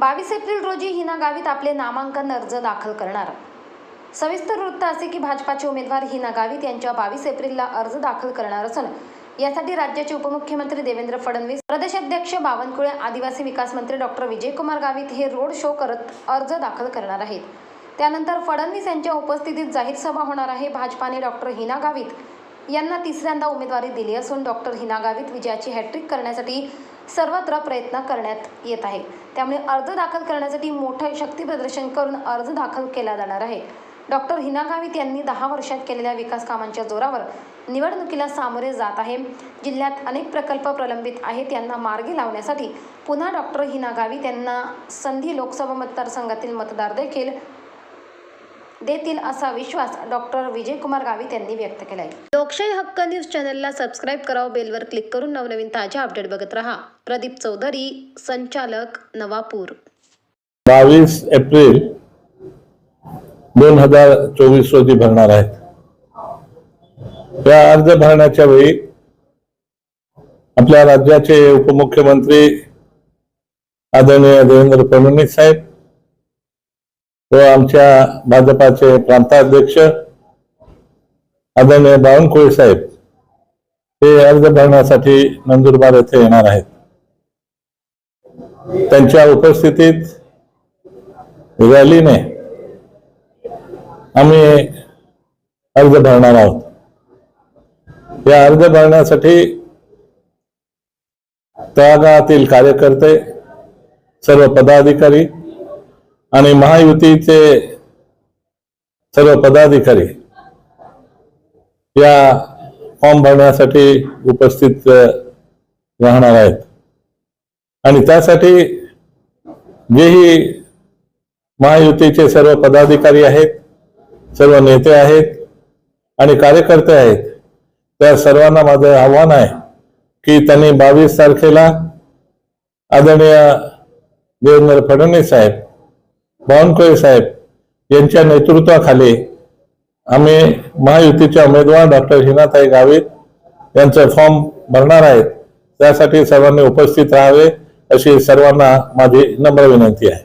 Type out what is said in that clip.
बावीस एप्रिल रोजी हिना गावित आपले नामांकन अर्ज दाखल करणार. सविस्तर वृत्त असे की भाजपाचे उमेदवार हिना गावित यांच्या बावीस एप्रिलला अर्ज दाखल करणार असून यासाठी राज्याचे उपमुख्यमंत्री देवेंद्र फडणवीस प्रदेशाध्यक्ष बावनकुळे आदिवासी विकास मंत्री डॉक्टर विजयकुमार गावित हे रोड शो करत अर्ज दाखल करणार आहेत. त्यानंतर फडणवीस यांच्या उपस्थितीत जाहीर सभा होणार आहे. भाजपाने डॉक्टर हिना गावित यांना तिसऱ्यांदा उमेदवारी दिली असून डॉक्टर हिना गावित विजयाची हॅट्रिक करण्यासाठी सर्वत्र प्रयत्न करण्यात येत आहे. त्यामुळे अर्ज दाखल करण्यासाठी मोठं शक्ती प्रदर्शन करून अर्ज दाखल केला जाणार आहे. डॉक्टर हिना गावित यांनी दहा वर्षात केलेल्या विकास कामांच्या जोरावर निवडणुकीला सामोरे जात आहे. जिल्ह्यात अनेक प्रकल्प प्रलंबित आहेत यांना मार्गी लावण्यासाठी पुन्हा डॉक्टर हिना गावित यांना संधी लोकसभा मतदारसंघातील मतदार देखील देतील असा विश्वास डॉक्टर विजयकुमार गावित यांनी व्यक्त केला आहे लोकशाही हक्क न्यूज चॅनलला सबस्क्राईब करावं बेलवर क्लिक करून नवनवीन ताज्या अपडेट बघत रहा. प्रदीप चौधरी संचालक नवापूर. बावीस एप्रिल दोन हजार चोवीस रोजी भरणार आहेत. या अर्ज भरण्याच्या वेळी आपल्या राज्याचे उपमुख्यमंत्री आदरणीय देवेंद्र फडणवीस साहेब व आमच्या भाजपाचे प्रांताध्यक्ष आदरणीय बावनकुळे साहेब हे अर्ज भरण्यासाठी नंदुरबार येथे येणार आहेत. त्यांच्या उपस्थितीत रॅलीने आम्ही अर्ज भरणार आहोत. या अर्ज भरण्यासाठी तळागाळातील कार्यकर्ते सर्व पदाधिकारी आणि महायुतीचे सर्व पदाधिकारी या फॉर्म भरण्यासाठी उपस्थित राहणार आहेत. आणि त्यासाठी जेही महायुतीचे सर्व पदाधिकारी आहेत सर्व नेते आहेत आणि कार्यकर्ते आहेत त्या सर्वांना माझं आव्हान आहे की त्यांनी बावीस तारखेला आदरणीय देवेंद्र फडणवीस साहेब बावनकुळे साहेब यांच्या नेतृत्वाखाली आम्ही महायुतीच्या उमेदवार डॉक्टर हिनाताई गावित यांचं फॉर्म भरणार आहेत. त्यासाठी सर्वांनी उपस्थित राहावे अशी सर्वांना माझी नम्र विनंती आहे.